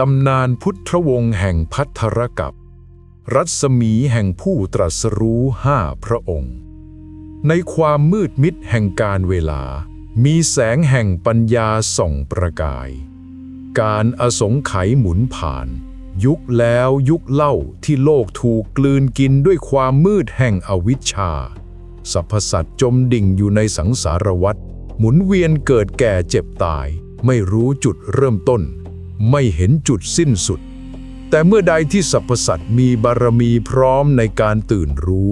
ตำนานพุทธวงศ์แห่งพัทธรกับ รัศมีแห่งผู้ตรัสรู้ห้าพระองค์ ในความมืดมิดแห่งการเวลา มีแสงแห่งปัญญาส่องประกาย การอสงไขยหมุนผ่าน ยุคแล้วยุคเล่าที่โลกถูกกลืนกินด้วยความมืดแห่งอวิชชาสรรพสัตว์จมดิ่งอยู่ในสังสารวัฏหมุนเวียนเกิดแก่เจ็บตาย ไม่รู้จุดเริ่มต้น ไม่เห็นจุดสิ้นสุด แต่เมื่อใดที่สรรพสัตว์มีบารมีพร้อมในการตื่นรู้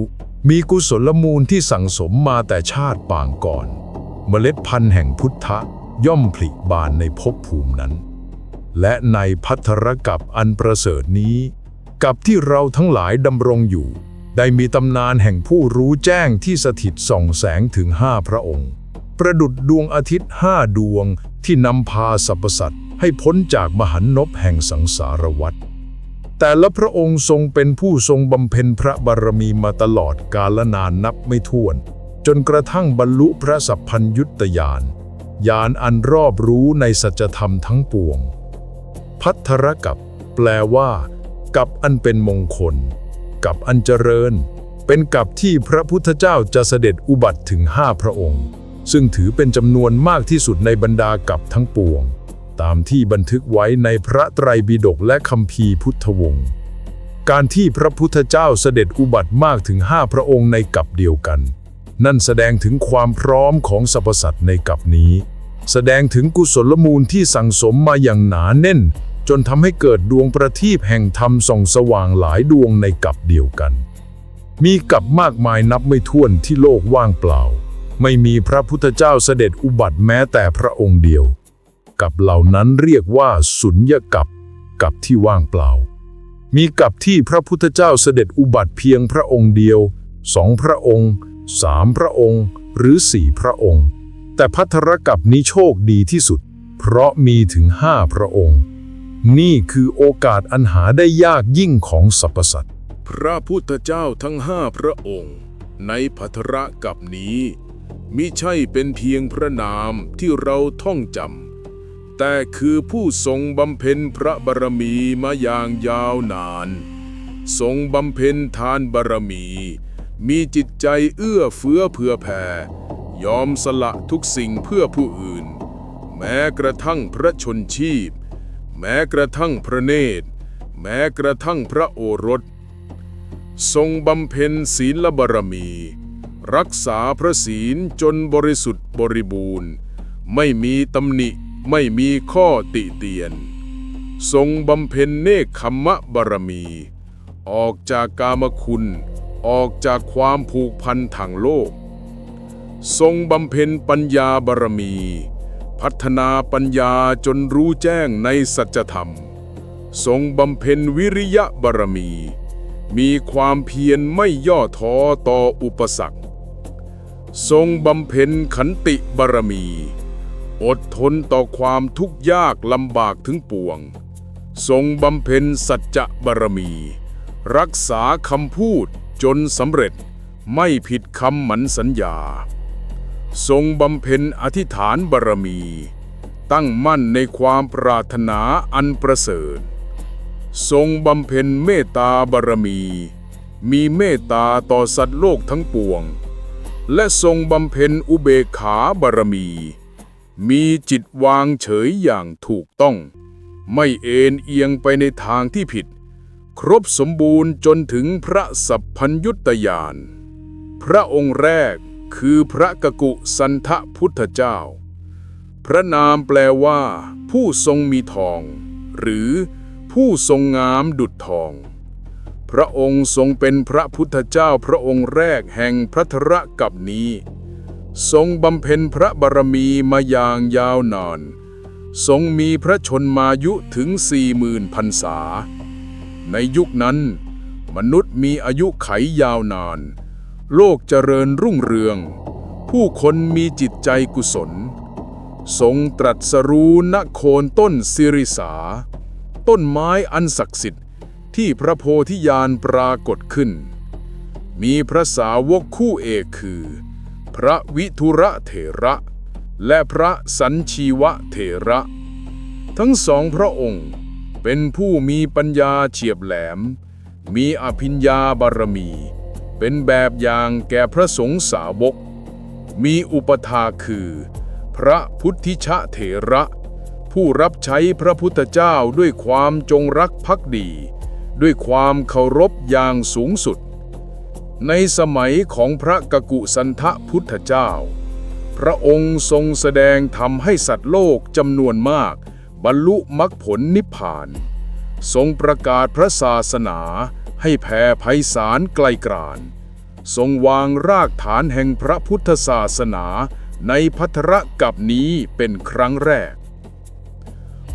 มีกุศลมูลที่สั่งสมมาแต่ชาติปางก่อน เมล็ดพันธุ์แห่งพุทธะย่อมผลิบานในภพภูมินั้น และในพัทธรกับอันประเสริฐนี้ กับที่เราทั้งหลายดำรงอยู่ ได้มีตำนานแห่งผู้รู้แจ้งที่สถิตส่องแสงถึงห้าพระองค์ ประดุดดวงอาทิตย์ห้าดวงที่นำพาสรรพสัตว์ ให้พ้นจากมหันนบแห่งสังสารวัฏแต่ละพระองค์ทรงเป็นผู้ทรงบำเพ็ญพระบารมีมาตลอดกาลนานนับไม่ถ้วน จนกระทั่งบรรลุพระสัพพัญยุตยานญาณอันรอบรู้ในสัจธรรมทั้งปวง พัทธรกับ แปลว่า กับอันเป็นมงคล กับอันเจริญ เป็นกับที่พระพุทธเจ้าจะเสด็จอุบัติถึงห้าพระองค์ ซึ่งถือเป็นจำนวนมากที่สุดในบรรดากับทั้งปวง ตามที่บันทึกไว้ในพระไตรปิฎกและคัมภีร์พุทธวงศ์การที่พระพุทธเจ้าเสด็จอุบัติมากถึงห้าพระองค์ในกับเดียวกัน นั่นแสดงถึงความพร้อมของสรรพสัตว์ในกับนี้ แสดงถึงกุศลมูลที่สั่งสมมาอย่างหนาแน่น จนทำให้เกิดดวงประทีปแห่งธรรมส่องสว่างหลายดวงในกับเดียวกัน มีกับมากมายนับไม่ถ้วนที่โลกว่างเปล่า ไม่มีพระพุทธเจ้าเสด็จอุบัติแม้แต่พระองค์เดียว กับเหล่านั้นเรียกว่าสุญญกับกับที่ว่างเปล่า มีกับที่พระพุทธเจ้าเสด็จอุบัติเพียงพระองค์เดียวสองพระองค์สามพระองค์ หรือสี่พระองค์ แต่พัทธรกับนี้โชคดีที่สุด เพราะมีถึงห้าพระองค์ นี่คือโอกาสอันหาได้ยากยิ่งของสรรพสัตว์พระพุทธเจ้าทั้งห้าพระองค์ ในพัทระกับนี้มิใช่เป็นเพียงพระนามที่เราท่องจำ แต่คือผู้ทรงบำเพ็ญพระบารมีมาอย่างยาวนาน ทรงบำเพ็ญทานบารมี มีจิตใจเอื้อเฟื้อเผื่อแผ่ ยอมสละทุกสิ่งเพื่อผู้อื่น แม้กระทั่งพระชนชีพ แม้กระทั่งพระเนตร แม้กระทั่งพระโอรส ทรงบำเพ็ญศีลบารมี รักษาพระศีลจนบริสุทธิ์บริบูรณ์ ไม่มีตำหนิ ไม่มีข้อติเตียน ทรงบำเพ็ญเนคขมมะบารมี ออกจากกามคุณ ออกจากความผูกพันทางโลก ทรงบำเพ็ญปัญญาบารมี พัฒนาปัญญาจนรู้แจ้งในสัจธรรม ทรงบำเพ็ญวิริยะบารมี มีความเพียรไม่ย่อท้อต่ออุปสรรค ทรงบำเพ็ญขันติบารมี อดทนต่อความทุกข์ยากลำบากถึงปวง ทรงบำเพ็ญสัจจะบารมี รักษาคำพูดจนสำเร็จไม่ผิดคำหมันสัญญา ทรงบำเพ็ญอธิษฐานบารมี ตั้งมั่นในความปรารถนาอันประเสริฐ ทรงบำเพ็ญเมตตาบารมี มีเมตตาต่อสัตว์โลกทั้งปวง และทรงบำเพ็ญอุเบกขาบารมี มีจิตวางเฉยอย่างถูกต้อง ไม่เอ็นเอียงไปในทางที่ผิด ครบสมบูรณ์จนถึงพระสัพพัญยุตยาน พระองค์แรกคือพระกกุสันทะพุทธเจ้า พระนามแปลว่า ผู้ทรงมีทอง หรือผู้ทรงงามดุจทอง พระองค์ทรงเป็นพระพุทธเจ้าพระองค์แรกแห่งพระธระกับนี้ ทรงบำเพ็ญพระบารมีมาอย่างยาวนาน ทรงมีพระชนมายุถึงสี่หมื่นพรรษา ในยุคนั้น มนุษย์มีอายุไขยาวนาน โลกเจริญรุ่งเรือง ผู้คนมีจิตใจกุศล ทรงตรัสรู้ณโคนต้นสิริสา ต้นไม้อันศักดิ์สิทธิ์ที่พระโพธิญาณปรากฏขึ้น มีพระสาวกคู่เอกคือ พระวิทุระเถระ และพระสัญชีวะเถระ ทั้งสองพระองค์เป็นผู้มีปัญญาเฉียบแหลม มีอภิญญาบารมี เป็นแบบอย่างแก่พระสงฆ์สาวก มีอุปถาคือ พระพุทธิชะเถระ ผู้รับใช้พระพุทธเจ้าด้วยความจงรักภักดี ด้วยความเคารพอย่างสูงสุด ในสมัยของพระกกุสันทะพุทธเจ้า พระองค์ทรงแสดงธรรมให้สัตว์โลกจำนวนมาก บรรลุมรรคผลนิพพาน ทรงประกาศพระศาสนาให้แผ่ไพศาลไกลกรานทรงวางรากฐานแห่งพระพุทธศาสนาในพัทรกับนี้เป็นครั้งแรก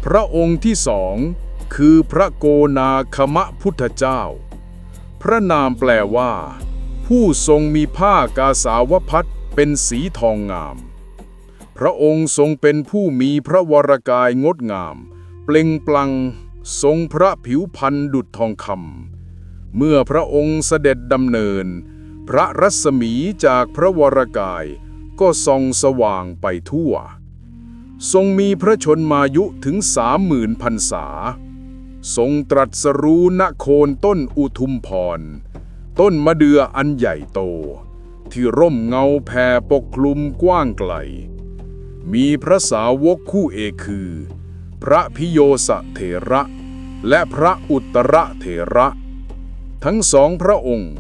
พระองค์ที่สองคือพระโกนาคมะพุทธเจ้า พระนามแปลว่า ผู้ทรงมีผ้ากาสาวพัดเป็นสีทองงาม พระองค์ทรงเป็นผู้มีพระวรกายงดงาม เปล่งปลั่งทรงพระผิวพรรณดุจทองคำเมื่อพระองค์เสด็จดำเนิน พระรัศมีจากพระวรกายก็ส่องสว่างไปทั่ว ทรงมีพระชนมายุถึงสามหมื่นพรรษา ทรงตรัสรู้ณโคนต้นอุทุมพร ต้นมะเดื่ออันใหญ่โต ที่ร่มเงาแผ่ปกคลุมกว้างไกล มีพระสาวกคู่เอกคือ พระพิโยสเถระ และพระอุตระเถระ ทั้งสองพระองค์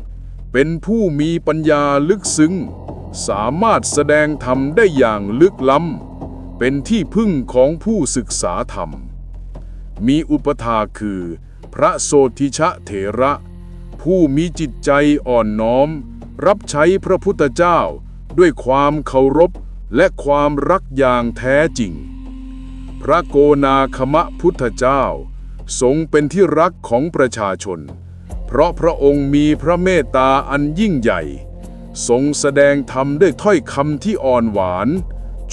เป็นผู้มีปัญญาลึกซึ้ง สามารถแสดงธรรมได้อย่างลึกล้ำ เป็นที่พึ่งของผู้ศึกษาธรรม มีอุปถาคือ พระโสธิชะเถระ ผู้มีจิตใจอ่อนน้อม รับใช้พระพุทธเจ้า ด้วยความเคารพและความรักอย่างแท้จริง พระโกนาคมะพุทธเจ้า ทรงเป็นที่รักของประชาชน เพราะพระองค์มีพระเมตตาอันยิ่งใหญ่ ทรงแสดงธรรมด้วยถ้อยคำที่อ่อนหวาน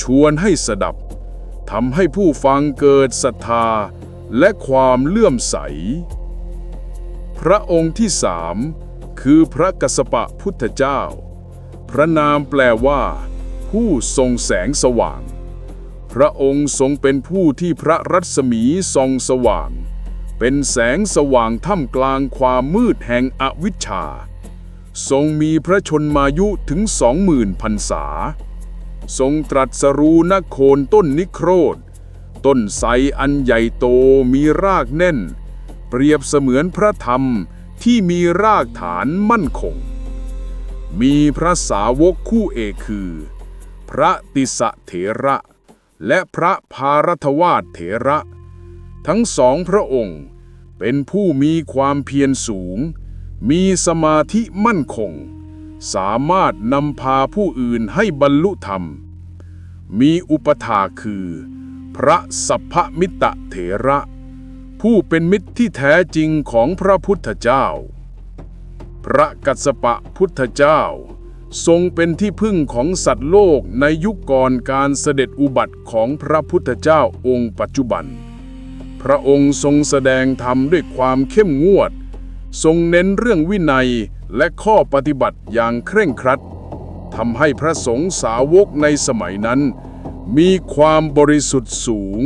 ชวนให้สดับทำให้ผู้ฟังเกิดศรัทธาและความเลื่อมใส พระองค์ที่สามคือพระกัสปะพุทธเจ้า พระนามแปลว่า ผู้ทรงแสงสว่าง พระองค์ทรงเป็นผู้ที่พระรัศมีส่องสว่าง เป็นแสงสว่างท่ามกลางความมืดแห่งอวิชชา ทรงมีพระชนมายุถึงสองหมื่นพรรษา ทรงตรัสรู้นโคนต้นนิโครธ ต้นไทรอันใหญ่โตมีรากแน่น ปรียบเสมือนพระธรรมที่มีรากฐานมั่นคง มีพระสาวกคู่เอกคือ พระติสะเถระ และพระพารทวาสเถระ ทั้งสองพระองค์เป็นผู้มีความเพียรสูง มีสมาธิมั่นคง สามารถนำพาผู้อื่นให้บรรลุธรรม มีอุปถาคือ พระสัพพมิตรเถระ ผู้เป็นมิตรที่แท้จริงของพระพุทธเจ้า พระกัสสปะพุทธเจ้า ทรงเป็นที่พึ่งของสัตว์โลกในยุคก่อนการเสด็จอุบัติของพระพุทธเจ้าองค์ปัจจุบัน พระองค์ทรงแสดงธรรมด้วยความเข้มงวด ทรงเน้นเรื่องวินัยและข้อปฏิบัติอย่างเคร่งครัดทำให้พระสงฆ์สาวกในสมัยนั้น มีความบริสุทธิ์สูง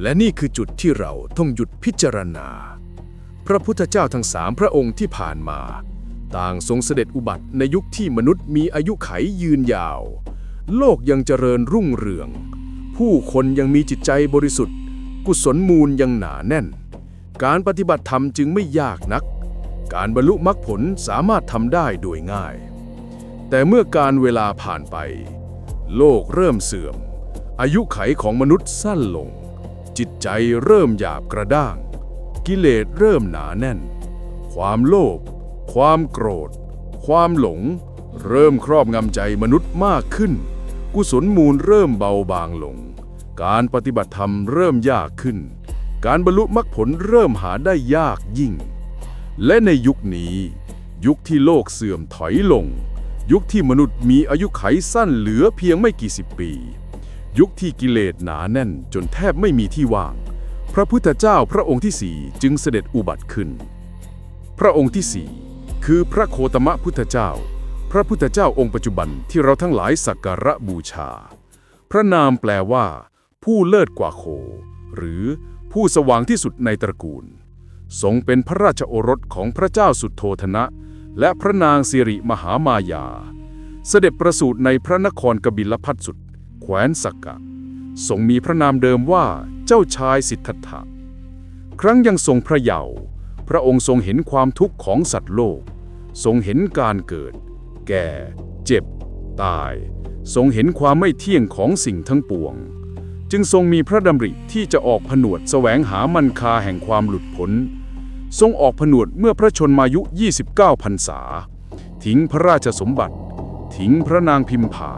และนี่คือจุดที่เราต้องหยุดพิจารณา พระพุทธเจ้าทั้งสามพระองค์ที่ผ่านมา ต่างทรงเสด็จอุบัติในยุคที่มนุษย์มีอายุไขยืนยาว โลกยังเจริญรุ่งเรือง ผู้คนยังมีจิตใจบริสุทธิ์ กุศลมูลยังหนาแน่น การปฏิบัติธรรมจึงไม่ยากนัก การบรรลุมรรคผลสามารถทำได้โดยง่าย แต่เมื่อการเวลาผ่านไป โลกเริ่มเสื่อม อายุไขของมนุษย์สั้นลง จิตใจเริ่มหยาบกระด้าง กิเลสเริ่มหนาแน่น ความโลภความโกรธ ความหลง เริ่มครอบงำใจมนุษย์มากขึ้น กุศลมูลเริ่มเบาบางลง การปฏิบัติธรรมเริ่มยากขึ้น การบรรลุมรรคผลเริ่มหาได้ยากยิ่ง และในยุคนี้ ยุคที่โลกเสื่อมถอยลง ยุคที่มนุษย์มีอายุไขสั้นเหลือเพียงไม่กี่สิบปี ยุคที่กิเลสหนาแน่นจนแทบไม่มีที่ว่าง พระพุทธเจ้าพระองค์ที่สี่จึงเสด็จอุบัติขึ้น พระองค์ที่สี่คือพระโคตมะพุทธเจ้า พระพุทธเจ้าองค์ปัจจุบันที่เราทั้งหลายสักการะบูชา พระนามแปลว่า ผู้เลิศกว่าโค หรือผู้สว่างที่สุดในตระกูล ทรงเป็นพระราชโอรสของพระเจ้าสุดโทธนะ และพระนางสิริมหามายา เสด็จประสูติในพระนครกบิลพัทสุด แคว้นสักกะทรงมีพระนามเดิมว่าเจ้าชายสิทธัตถะ ครั้งยังทรงพระเยาว์พระองค์ทรงเห็นความทุกข์ของสัตว์โลก ทรงเห็นการเกิด แก่ เจ็บ ตาย ทรงเห็นความไม่เที่ยงของสิ่งทั้งปวง จึงทรงมีพระดำริที่จะออกผนวดแสวงหามันคาแห่งความหลุดพ้น ทรงออกผนวดเมื่อพระชนมายุ 29พรรษา ทิ้งพระราชสมบัติ ทิ้งพระนางพิมพา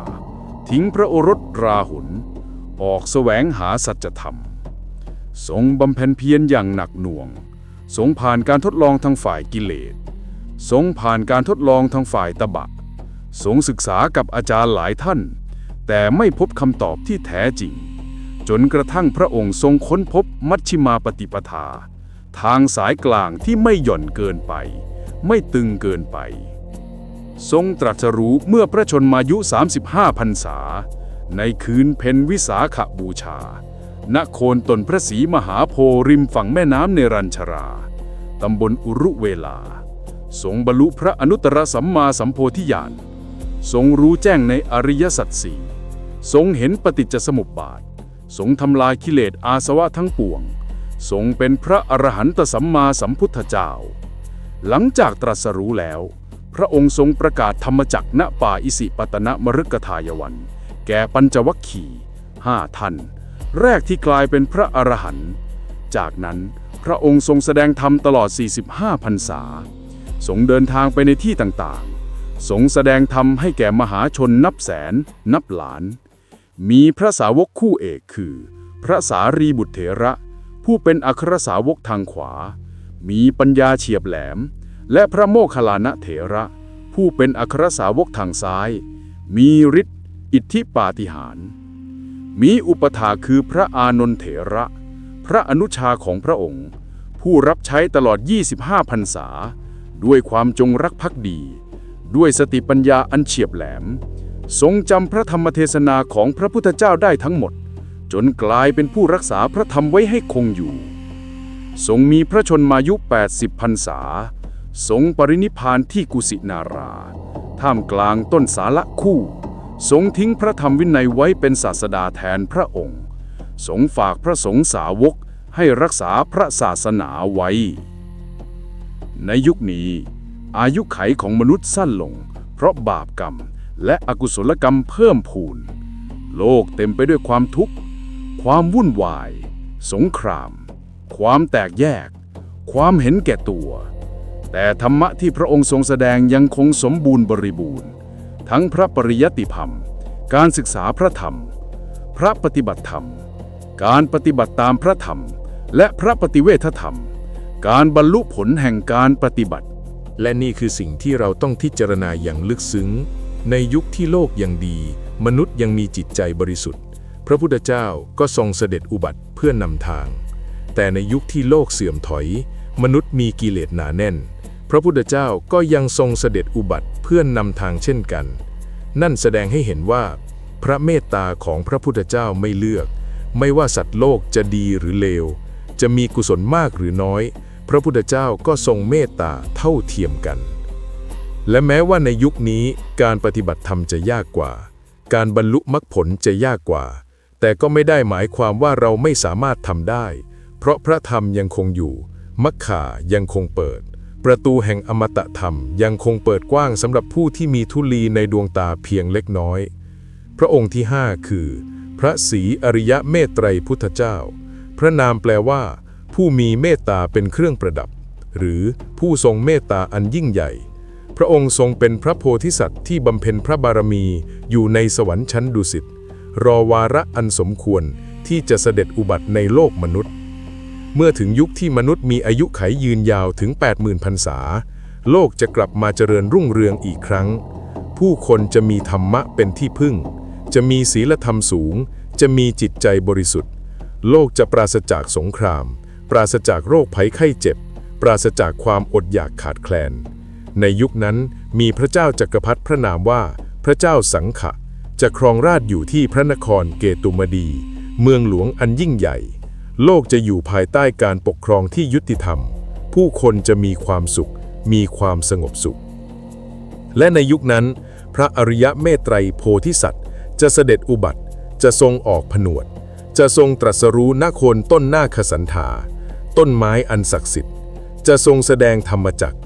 ทิ้งพระโอรสราหุลออกแสวงหาสัจธรรม ทรงบำเพ็ญเพียรอย่างหนักหน่วง ทรงผ่านการทดลองทางฝ่ายกิเลส ทรงผ่านการทดลองทางฝ่ายตบะ ทรงศึกษากับอาจารย์หลายท่าน แต่ไม่พบคำตอบที่แท้จริง จนกระทั่งพระองค์ทรงค้นพบมัชชิมาปฏิปทา ทางสายกลางที่ไม่หย่อนเกินไป ไม่ตึงเกินไป ทรงตรัสรู้เมื่อพระชนมายุ 35พรรษา ในคืนเพ็ญวิสาขบูชา ณโคนตนพระศรีมหาโพธิ์ริมฝั่งแม่น้ำเนรัญชรา ตำบลอุรุเวลา ทรงบรรลุพระอนุตตรสัมมาสัมโพธิญาณ ทรงรู้แจ้งในอริยสัจสี่ทรงเห็นปฏิจจสมุปบาท ทรงทำลายกิเลสอาสวะทั้งปวง ทรงเป็นพระอรหันตสัมมาสัมพุทธเจ้า หลังจากตรัสรู้แล้ว พระองค์ทรงประกาศธรรมจักรณป่าอิสิปตนมฤกทายวัน แก่ปัญจวัคคีย์ห้าท่าน แรกที่กลายเป็นพระอรหันต์จากนั้นพระองค์ทรงแสดงธรรมตลอด 45พรรษา ทรงเดินทางไปในที่ต่างๆ ทรงแสดงธรรมให้แก่มหาชนนับแสน นับล้าน มีพระสาวกคู่เอกคือ พระสารีบุตรเถระ ผู้เป็นอัครสาวกทางขวา มีปัญญาเฉียบแหลม และพระโมคคัลลานะเถระ ผู้เป็นอัครสาวกทางซ้าย มีฤทธิ์อิทธิปาฏิหาริย์มีอุปถาคือพระอานนท์เถระ พระอนุชาของพระองค์ ผู้รับใช้ตลอด 25พรรษา ด้วยความจงรักภักดี ด้วยสติปัญญาอันเฉียบแหลม ทรงจำพระธรรมเทศนาของพระพุทธเจ้าได้ทั้งหมด จนกลายเป็นผู้รักษาพระธรรมไว้ให้คงอยู่ ทรงมีพระชนมายุ 80พรรษา ทรงปรินิพพานที่กุสินารา ท่ามกลางต้นสาละคู่ ทรงทิ้งพระธรรมวินัยไว้เป็นศาสดาแทนพระองค์ ทรงฝากพระสงฆ์สาวกให้รักษาพระศาสนาไว้ ในยุคนี้ อายุไขของมนุษย์สั้นลง เพราะบาปกรรมและอกุศลกรรมเพิ่มพูน โลกเต็มไปด้วยความทุกข์ ความวุ่นวาย สงคราม ความแตกแยก ความเห็นแก่ตัว แต่ธรรมะที่พระองค์ทรงแสดงยังคงสมบูรณ์บริบูรณ์ ทั้งพระปริยติธรรม การศึกษาพระธรรม พระปฏิบัติธรรม การปฏิบัติตามพระธรรม และพระปฏิเวทธรรม การบรรลุผลแห่งการปฏิบัติ และนี่คือสิ่งที่เราต้องพิจารณาอย่างลึกซึ้ง ในยุคที่โลกยังดี มนุษย์ยังมีจิตใจบริสุทธิ์ พระพุทธเจ้าก็ทรงเสด็จอุบัติเพื่อนำทาง แต่ในยุคที่โลกเสื่อมถอย มนุษย์มีกิเลสหนาแน่น พระพุทธเจ้าก็ยังทรงเสด็จอุบัติเพื่อนนำทางเช่นกัน นั่นแสดงให้เห็นว่า พระเมตตาของพระพุทธเจ้าไม่เลือก ไม่ว่าสัตว์โลกจะดีหรือเลว จะมีกุศลมากหรือน้อย พระพุทธเจ้าก็ทรงเมตตาเท่าเทียมกัน และแม้ว่าในยุคนี้การปฏิบัติธรรมจะยากกว่า การบรรลุมรรคผลจะยากกว่า แต่ก็ไม่ได้หมายความว่าเราไม่สามารถทำได้ เพราะพระธรรมยังคงอยู่มรรคายังคงเปิด ประตูแห่งอมตะธรรมยังคงเปิดกว้างสำหรับผู้ที่มีทุลีในดวงตาเพียงเล็กน้อย พระองค์ที่ห้าคือ พระศรีอริยะเมตไตรพุทธเจ้า พระนามแปลว่า ผู้มีเมตตาเป็นเครื่องประดับ หรือผู้ทรงเมตตาอันยิ่งใหญ่ พระองค์ทรงเป็นพระโพธิสัตว์ที่บำเพ็ญพระบารมีอยู่ในสวรรค์ชั้นดุสิตรอวาระอันสมควรที่จะเสด็จอุบัติในโลกมนุษย์ เมื่อถึงยุคที่มนุษย์มีอายุไขยืนยาวถึง 80,000พรรษา โลกจะกลับมาเจริญรุ่งเรืองอีกครั้ง ผู้คนจะมีธรรมะเป็นที่พึ่ง จะมีศีลธรรมสูง จะมีจิตใจบริสุทธิ์ โลกจะปราศจากสงคราม ปราศจากโรคภัยไข้เจ็บ ปราศจากความอดอยากขาดแคลน ในยุคนั้นมีพระเจ้าจักรพรรดิพระนามว่า พระเจ้าสังขะ จะครองราชอยู่ที่พระนครเกตุมดี เมืองหลวงอันยิ่งใหญ่ โลกจะอยู่ภายใต้การปกครองที่ยุติธรรม ผู้คนจะมีความสุข มีความสงบสุข และในยุคนั้น พระอริยะเมตไตรโพธิสัตว์ จะเสด็จอุบัติ จะทรงออกผนวด จะทรงตรัสรู้ณโคนต้นหน้าคสันธาต้นไม้อันศักดิ์สิทธิ์ จะทรงแสดงธรรมจัก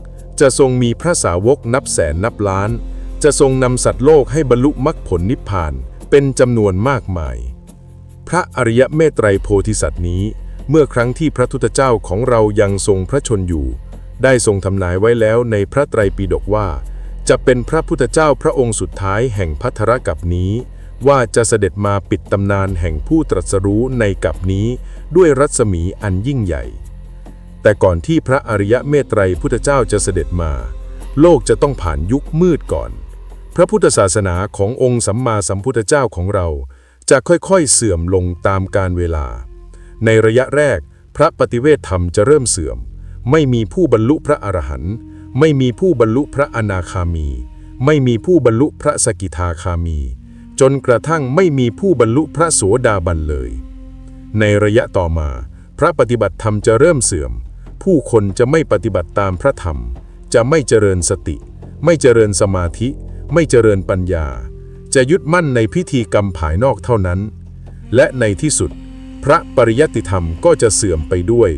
จะทรงมีพระสาวกนับแสนนับล้าน จะทรงนำสัตว์โลกให้บรรลุมรรคผลนิพพานเป็นจำนวนมากมาย พระอริยเมตไตรโพธิสัตว์นี้ เมื่อครั้งที่พระทุตเจ้าของเรายังทรงพระชนอยู่ ได้ทรงทำนายไว้แล้วในพระไตรปิฎกว่า จะเป็นพระพุทธเจ้าพระองค์สุดท้ายแห่งพัทธรกับนี้ ว่าจะเสด็จมาปิดตำนานแห่งผู้ตรัสรู้ในกับนี้ ด้วยรัศมีอันยิ่งใหญ่ แต่ก่อนที่พระอริยเมตไตรพุทธเจ้าจะเสด็จมา โลกจะต้องผ่านยุคมืดก่อน พระพุทธศาสนาขององค์สัมมาสัมพุทธเจ้าของเรา จะค่อยๆเสื่อมลงตามกาลเวลา ในระยะแรก พระปฏิเวทธรรมจะเริ่มเสื่อม ไม่มีผู้บรรลุพระอรหันต์ไม่มีผู้บรรลุพระอนาคามี ไม่มีผู้บรรลุพระสกิทาคามี จนกระทั่งไม่มีผู้บรรลุพระโสดาบันเลย ในระยะต่อมา พระปฏิบัติธรรมจะเริ่มเสื่อม ผู้คนจะไม่ปฏิบัติตามพระธรรม จะไม่เจริญสติ ไม่เจริญสมาธิ ไม่เจริญปัญญา จะยึดมั่นในพิธีกรรมภายนอกเท่านั้น และในที่สุด พระปริยัติธรรมก็จะเสื่อมไปด้วย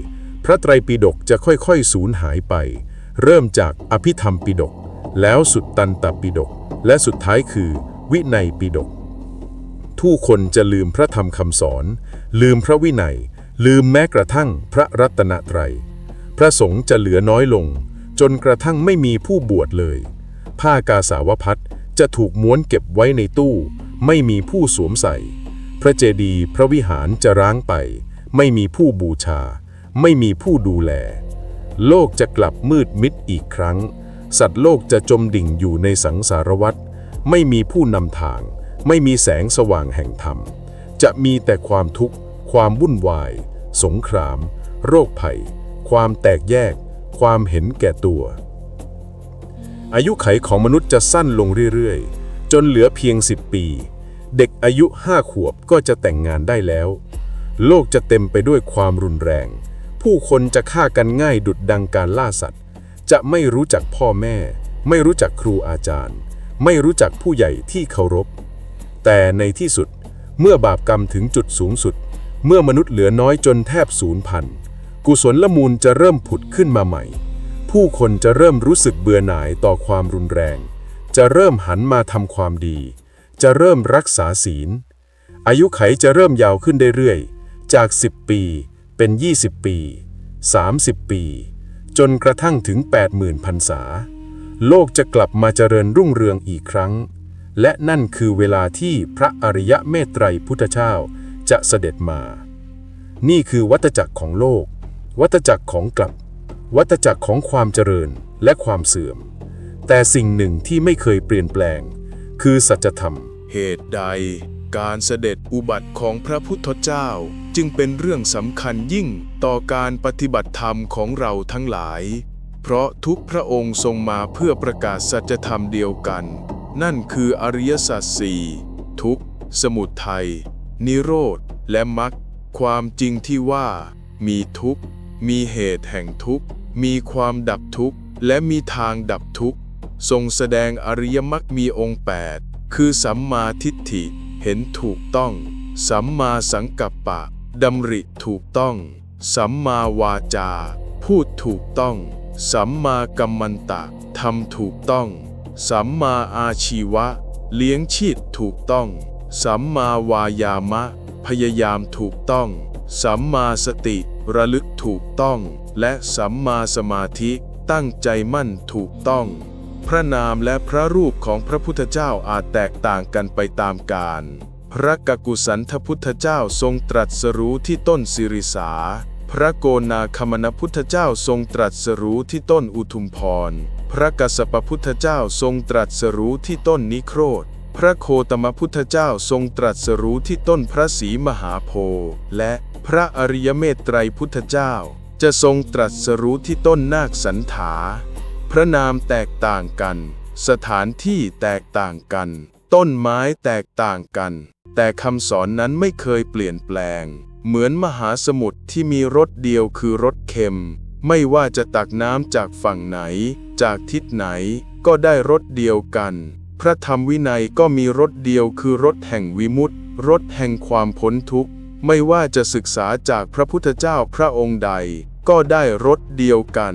พระไตรปิฎกจะค่อยๆสูญหายไป เริ่มจากอภิธรรมปิฎกแล้วสุดตันตปิฎกและสุดท้ายคือ วินัยปิฎกทุกคนจะลืมพระธรรมคำสอน ลืมพระวินัย ลืมแม้กระทั่งพระรัตนตรัย พระสงฆ์จะเหลือน้อยลง จนกระทั่งไม่มีผู้บวชเลย ผ้ากาสาวพัด จะถูกม้วนเก็บไว้ในตู้ ไม่มีผู้สวมใส่ พระเจดีย์พระวิหารจะร้างไป ไม่มีผู้บูชา ไม่มีผู้ดูแล โลกจะกลับมืดมิดอีกครั้ง สัตว์โลกจะจมดิ่งอยู่ในสังสารวัฏไม่มีผู้นำทาง ไม่มีแสงสว่างแห่งธรรม จะมีแต่ความทุกข์ ความวุ่นวาย สงคราม โรคภัย ความแตกแยก ความเห็นแก่ตัว อายุไขของมนุษย์จะสั้นลงเรื่อยๆ จนเหลือเพียง 10 ปี เด็กอายุห้าขวบก็จะแต่งงานได้แล้ว โลกจะเต็มไปด้วยความรุนแรง ผู้คนจะฆ่ากันง่ายดุดดังการล่าสัตว์ จะไม่รู้จักพ่อแม่ ไม่รู้จักครูอาจารย์ ไม่รู้จักผู้ใหญ่ที่เคารพ แต่ในที่สุดเมื่อบาปกรรมถึงจุดสูงสุด เมื่อมนุษย์เหลือน้อยจนแทบสูญพันธุ์กุศลละมูลจะเริ่มผุดขึ้นมาใหม่ ผู้คนจะเริ่มรู้สึกเบื่อหน่ายต่อความรุนแรง จะเริ่มหันมาทำความดี จะเริ่มรักษาศีล อายุไขจะเริ่มยาวขึ้นเรื่อยๆ จาก 10 ปีเป็น 20 ปี 30 ปี จนกระทั่งถึง 80,000พรรษา โลกจะกลับมาเจริญรุ่งเรืองอีกครั้ง และนั่นคือเวลาที่พระอริยเมตไตรพุทธเจ้าจะเสด็จมา นี่คือวัตจักรของโลก วัตจักรของกลับ วัตจักรของความเจริญและความเสื่อม แต่สิ่งหนึ่งที่ไม่เคยเปลี่ยนแปลง คือสัจธรรม เหตุใด การเสด็จอุบัติของพระพุทธเจ้า จึงเป็นเรื่องสำคัญยิ่งต่อการปฏิบัติธรรมของเราทั้งหลาย เพราะทุกพระองค์ทรงมาเพื่อประกาศสัจธรรมเดียวกัน นั่นคืออริยสัจสี่ทุกสมุทัยนิโรธและมรรคความจริงที่ว่ามีทุกข์ มีเหตุแห่งทุกข์ มีความดับทุกข์ และมีทางดับทุกข์ ทรงแสดงอริยมรรคมีองค์ 8 คือสัมมาทิฏฐิ เห็นถูกต้อง สัมมาสังกัปปะดำริถูกต้อง สัมมาวาจา พูดถูกต้อง สัมมากัมมันตะทำถูกต้อง สัมมาอาชีวะ เลี้ยงชีพถูกต้อง สัมมาวายามะ พยายามถูกต้อง สัมมาสติระลึกถูกต้อง และสัมมาสมาธิตั้งใจมั่นถูกต้อง พระนามและพระรูปของพระพุทธเจ้าอาจแตกต่างกันไปตามกาลพระกกุสันทพุทธเจ้าทรงตรัสรู้ที่ต้นสิริสา พระโกนาคมนพุทธเจ้าทรงตรัสรู้ที่ต้นอุทุมพร พระกัสสปพุทธเจ้าทรงตรัสรู้ที่ต้นนิโครธ พระโคตมพุทธเจ้าทรงตรัสรู้ที่ต้นพระศรีมหาโพธิ์และ พระอริยเมตไตรพุทธเจ้า จะทรงตรัสรู้ที่ต้นนาคสันถา พระนามแตกต่างกัน สถานที่แตกต่างกัน ต้นไม้แตกต่างกัน แต่คำสอนนั้นไม่เคยเปลี่ยนแปลง เหมือนมหาสมุทรที่มีรสเดียวคือรสเค็ม ไม่ว่าจะตักน้ำจากฝั่งไหน จากทิศไหนก็ได้รสเดียวกัน พระธรรมวินัยก็มีรสเดียวคือรสแห่งวิมุตติรสแห่งความพ้นทุกข์ ไม่ว่าจะศึกษาจากพระพุทธเจ้าพระองค์ใด ก็ได้รสเดียวกัน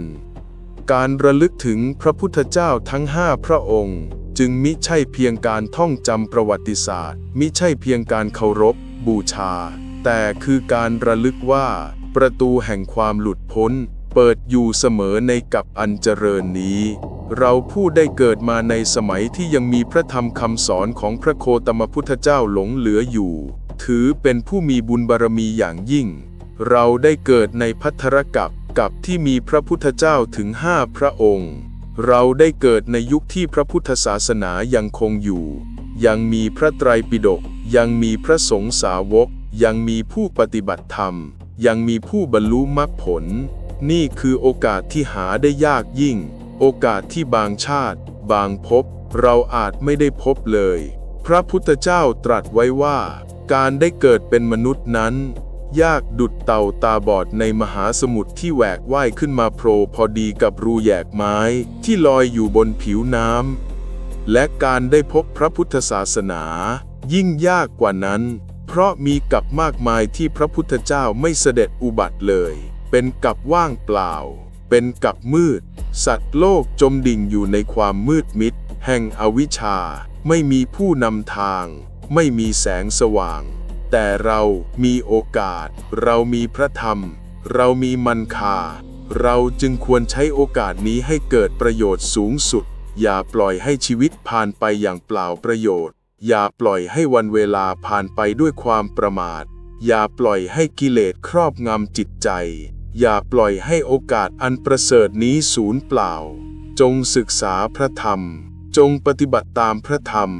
การระลึกถึงพระพุทธเจ้าทั้งห้าพระองค์ จึงมิใช่เพียงการท่องจำประวัติศาสตร์ มิใช่เพียงการเคารพ บูชา แต่คือการระลึกว่า ประตูแห่งความหลุดพ้น เปิดอยู่เสมอในกับอันเจริญนี้ เราผู้ได้เกิดมาในสมัยที่ยังมีพระธรรมคำสอนของพระโคตมพุทธเจ้าหลงเหลืออยู่ ถือเป็นผู้มีบุญบารมีอย่างยิ่ง เราได้เกิดในพัทธรกับกับที่มีพระพุทธเจ้าถึงห้าพระองค์ เราได้เกิดในยุคที่พระพุทธศาสนายังคงอยู่ ยังมีพระไตรปิฎกยังมีพระสงฆ์สาวก ยังมีผู้ปฏิบัติธรรม ยังมีผู้บรรลุมรรคผล นี่คือโอกาสที่หาได้ยากยิ่ง โอกาสที่บางชาติ บางภพเราอาจไม่ได้พบเลย พระพุทธเจ้าตรัสไว้ว่า การได้เกิดเป็นมนุษย์นั้น ยากดุดเต่าตาบอดในมหาสมุทรที่แหวกว่ายขึ้นมาโผล่พอดีกับรูแยกไม้ ที่ลอยอยู่บนผิวน้ำและการได้พบพระพุทธศาสนา ยิ่งยากกว่านั้น เพราะมีกับมากมายที่พระพุทธเจ้าไม่เสด็จอุบัติเลย เป็นกับว่างเปล่า เป็นกับมืด สัตว์โลกจมดิ่งอยู่ในความมืดมิด แห่งอวิชชา ไม่มีผู้นำทาง ไม่มีแสงสว่าง แต่เรามีโอกาส เรามีพระธรรม เรามีมันคา เราจึงควรใช้โอกาสนี้ให้เกิดประโยชน์สูงสุด อย่าปล่อยให้ชีวิตผ่านไปอย่างเปล่าประโยชน์ อย่าปล่อยให้วันเวลาผ่านไปด้วยความประมาทอย่าปล่อยให้กิเลสครอบงำจิตใจ อย่าปล่อยให้โอกาสอันประเสริฐนี้สูญเปล่า จงศึกษาพระธรรม จงปฏิบัติตามพระธรรม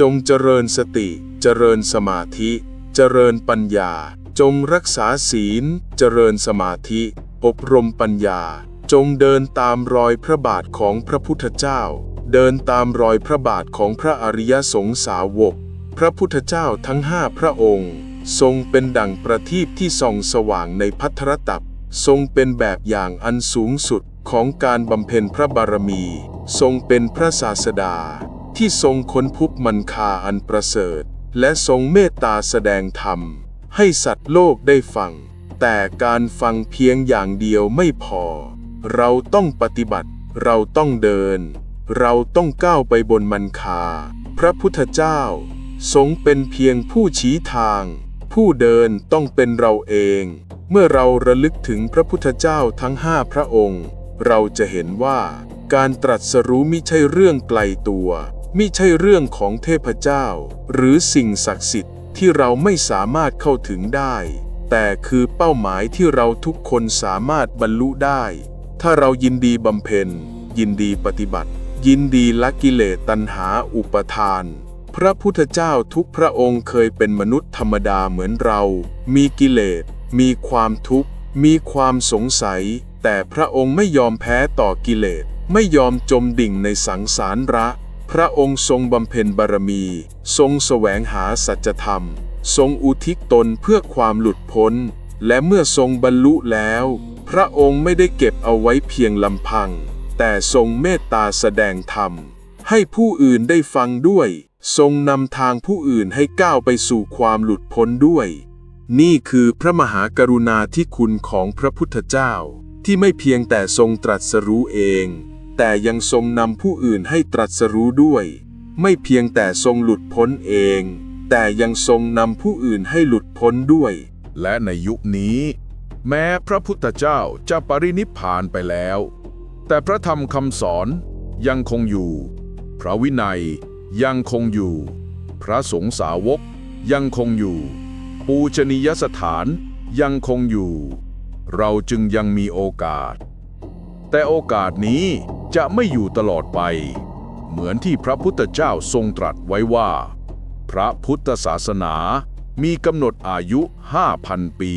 จงเจริญสติ เจริญสมาธิ เจริญปัญญา จงรักษาศีล เจริญสมาธิ อบรมปัญญา จงเดินตามรอยพระบาทของพระพุทธเจ้า เดินตามรอยพระบาทของพระอริยสงสาวก พระพุทธเจ้าทั้งห้าพระองค์ ทรงเป็นดั่งประทีปที่ส่องสว่างในพัทรตัป ทรงเป็นแบบอย่างอันสูงสุดของการบำเพ็ญพระบารมี ทรงเป็นพระศาสดา ที่ทรงค้นพบมันคาอันประเสริฐ และทรงเมตตาแสดงธรรม ให้สัตว์โลกได้ฟัง แต่การฟังเพียงอย่างเดียวไม่พอ เราต้องปฏิบัติ เราต้องเดิน เราต้องก้าวไปบนมันคา พระพุทธเจ้า ทรงเป็นเพียงผู้ชี้ทาง ผู้เดินต้องเป็นเราเอง เมื่อเราระลึกถึงพระพุทธเจ้าทั้งห้าพระองค์ เราจะเห็นว่า การตรัสรู้มิใช่เรื่องไกลตัวมิใช่เรื่องของเทพเจ้า หรือสิ่งศักดิ์สิทธิ์ที่เราไม่สามารถเข้าถึงได้ แต่คือเป้าหมายที่เราทุกคนสามารถบรรลุได้ ถ้าเรายินดีบำเพ็ญ ยินดีปฏิบัติ ยินดีละกิเลสตัณหาอุปทาน พระพุทธเจ้าทุกพระองค์เคยเป็นมนุษย์ธรรมดาเหมือนเรา มีกิเลส มีความทุกข์ มีความสงสัย แต่พระองค์ไม่ยอมแพ้ต่อกิเลส ไม่ยอมจมดิ่งในสังสารระ พระองค์ทรงบำเพ็ญบารมี ทรงแสวงหาสัจธรรม ทรงอุทิศตนเพื่อความหลุดพ้น และเมื่อทรงบรรลุแล้ว พระองค์ไม่ได้เก็บเอาไว้เพียงลำพัง แต่ทรงเมตตาแสดงธรรม ให้ผู้อื่นได้ฟังด้วย ทรงนำทางผู้อื่นให้ก้าวไปสู่ความหลุดพ้นด้วย นี่คือพระมหากรุณาธิคุณของพระพุทธเจ้า ที่ไม่เพียงแต่ทรงตรัสรู้เอง แต่ยังทรงนำผู้อื่นให้ตรัสรู้ด้วย ไม่เพียงแต่ทรงหลุดพ้นเอง แต่ยังทรงนำผู้อื่นให้หลุดพ้นด้วย และในยุคนี้ แม้พระพุทธเจ้าจะปรินิพพานไปแล้ว แต่พระธรรมคำสอนยังคงอยู่ พระวินัยยังคงอยู่ พระสงฆ์สาวกยังคงอยู่ ปูชนียสถานยังคงอยู่ เราจึงยังมีโอกาส แต่โอกาสนี้จะไม่อยู่ตลอดไป เหมือนที่พระพุทธเจ้าทรงตรัสไว้ว่า พระพุทธศาสนามีกำหนดอายุ 5,000 ปี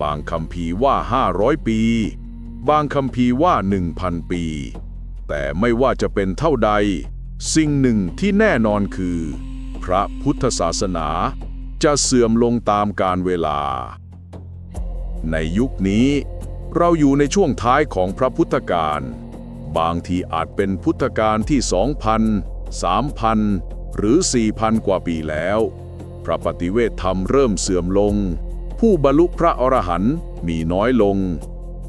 บางคำพีว่า 500 ปี บางคำพีว่า 1,000 ปี แต่ไม่ว่าจะเป็นเท่าใด สิ่งหนึ่งที่แน่นอนคือ พระพุทธศาสนา จะเสื่อมลงตามกาลเวลา ในยุคนี้ เราอยู่ในช่วงท้ายของพระพุทธการ บางทีอาจเป็นพุทธการที่ 2,000 3,000 หรือ 4,000 กว่าปีแล้ว พระปฏิเวทธรรมเริ่มเสื่อมลง ผู้บรรลุพระอรหันต์มีน้อยลง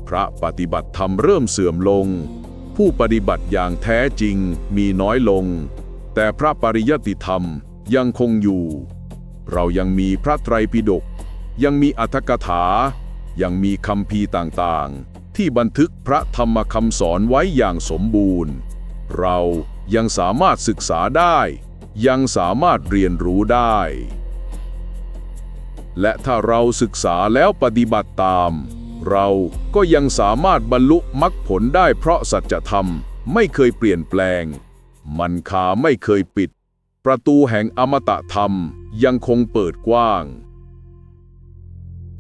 พระปฏิบัติธรรมเริ่มเสื่อมลง ผู้ปฏิบัติอย่างแท้จริงมีน้อยลง แต่พระปริยติธรรมยังคงอยู่ เรายังมีพระไตรปิฎกยังมีอัตถกถา ยังมีคำพีต่างๆ ที่บันทึกพระธรรมคำสอนไว้อย่างสมบูรณ์ เรายังสามารถศึกษาได้ ยังสามารถเรียนรู้ได้ และถ้าเราศึกษาแล้วปฏิบัติตาม เราก็ยังสามารถบรรลุมรรคผลได้เพราะสัจธรรมไม่เคยเปลี่ยนแปลง มันคาไม่เคยปิด ประตูแห่งอมตะธรรม ยังคงเปิดกว้าง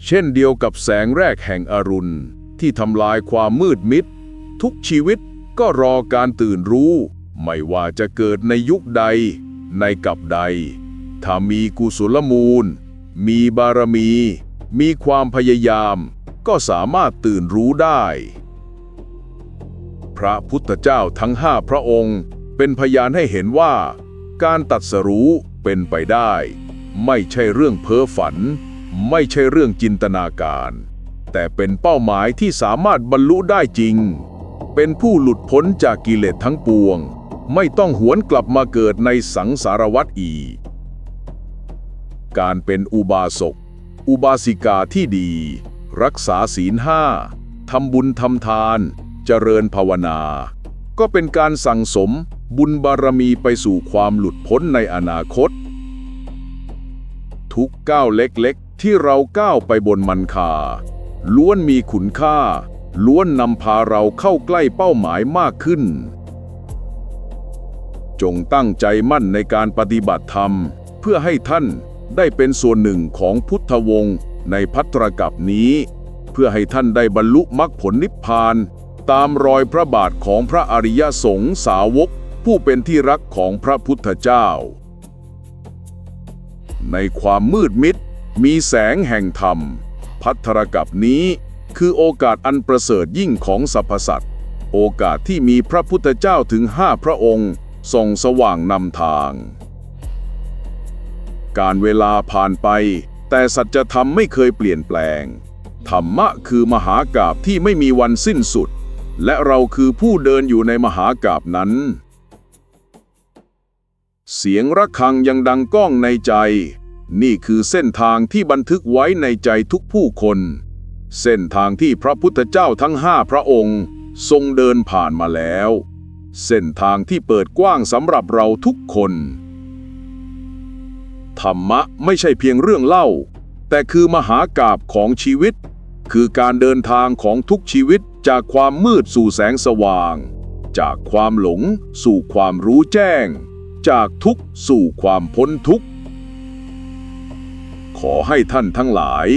เช่นเดียวกับแสงแรกแห่งอรุณ ที่ทำลายความมืดมิด ทุกชีวิตก็รอการตื่นรู้ ไม่ว่าจะเกิดในยุคใด ในกับใด ถ้ามีกุศลมูล มีบารมี มีความพยายาม ก็สามารถตื่นรู้ได้ พระพุทธเจ้าทั้งห้าพระองค์ เป็นพยานให้เห็นว่า การตัดสรู้เป็นไปได้ ไม่ใช่เรื่องเพ้อฝัน ไม่ใช่เรื่องจินตนาการ แต่เป็นเป้าหมายที่สามารถบรรลุได้จริง เป็นผู้หลุดพ้นจากกิเลสทั้งปวง ไม่ต้องหวนกลับมาเกิดในสังสารวัฏอีก การเป็นอุบาสก อุบาสิกาที่ดี รักษาศีลห้าทำบุญทำทาน เจริญภาวนา ก็เป็นการสั่งสมบุญบารมีไปสู่ความหลุดพ้นในอนาคต ทุกก้าวเล็กๆ ที่เราก้าวไปบนมันคา ล้วนมีคุณค่า ล้วนนำพาเราเข้าใกล้เป้าหมายมากขึ้น จงตั้งใจมั่นในการปฏิบัติธรรม เพื่อให้ท่านได้เป็นส่วนหนึ่งของพุทธวงศ์ในพัตรกับนี้ เพื่อให้ท่านได้บรรลุมรรคผลนิพพาน ตามรอยพระบาทของพระอริยสงฆ์สาวก ผู้เป็นที่รักของพระพุทธเจ้า ในความมืดมิด มีแสงแห่งธรรม พัทรกับนี้คือโอกาสอันประเสริฐยิ่งของสรรพสัตว์ โอกาสที่มีพระพุทธเจ้าถึงห้าพระองค์ส่องสว่างนำทาง การเวลาผ่านไป แต่สัจธรรมไม่เคยเปลี่ยนแปลง ธรรมะคือมหากาบที่ไม่มีวันสิ้นสุด และเราคือผู้เดินอยู่ในมหากาบนั้น เสียงระฆังยังดังก้องในใจ นี่คือเส้นทางที่บันทึกไว้ในใจทุกผู้คน เส้นทางที่พระพุทธเจ้าทั้งห้าพระองค์ ทรงเดินผ่านมาแล้ว เส้นทางที่เปิดกว้างสำหรับเราทุกคน ธรรมะไม่ใช่เพียงเรื่องเล่า แต่คือมหากาบของชีวิต คือการเดินทางของทุกชีวิตจากความมืดสู่แสงสว่าง จากความหลงสู่ความรู้แจ้ง จากทุกข์สู่ความพ้นทุกข์ ขอให้ท่านทั้งหลาย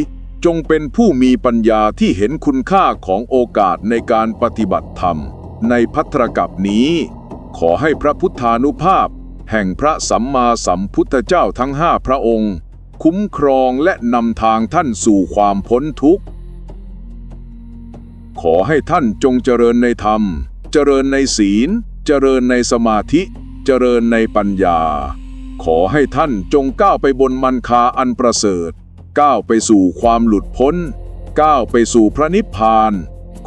จงเป็นผู้มีปัญญาที่เห็นคุณค่าของโอกาสในการปฏิบัติธรรม ในพัทรกับนี้ ขอให้พระพุทธานุภาพ แห่งพระสัมมาสัมพุทธเจ้าทั้งห้าพระองค์ คุ้มครองและนำทางท่านสู่ความพ้นทุกข์ ขอให้ท่านจงเจริญในธรรม เจริญในศีล เจริญในสมาธิ เจริญในปัญญา ขอให้ท่านจงก้าวไปบนมันคาอันประเสริฐ ก้าวไปสู่ความหลุดพ้น ก้าวไปสู่พระนิพพาน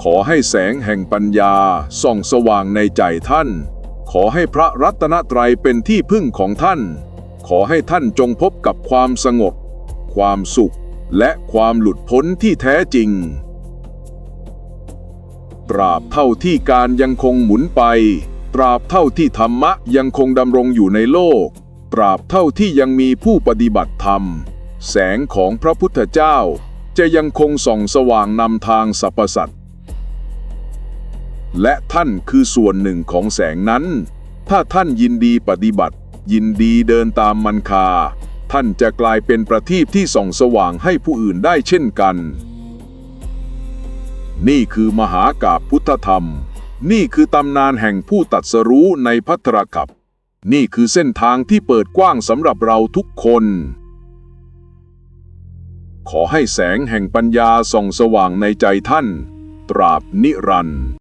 ขอให้แสงแห่งปัญญาส่องสว่างในใจท่าน ขอให้พระรัตนตรัยเป็นที่พึ่งของท่าน ขอให้ท่านจงพบกับความสงบ ความสุข และความหลุดพ้นที่แท้จริงตราบเท่าที่การยังคงหมุนไป ตราบเท่าที่ธรรมะยังคงดำรงอยู่ในโลก ตราบเท่าที่ยังมีผู้ปฏิบัติธรรม แสงของพระพุทธเจ้า จะยังคงส่องสว่างนำทางสรรพสัตว์และท่านคือส่วนหนึ่งของแสงนั้น ถ้าท่านยินดีปฏิบัติ ยินดีเดินตามมันคา ท่านจะกลายเป็นประทีปที่ส่องสว่างให้ผู้อื่นได้เช่นกัน นี่คือมหากาพพุทธธรรม นี่คือตำนานแห่งผู้ตัดสรู้ในพัทรกับ นี่คือเส้นทางที่เปิดกว้างสำหรับเราทุกคน ขอให้แสงแห่งปัญญาส่องสว่างในใจท่าน ตราบนิรันดร์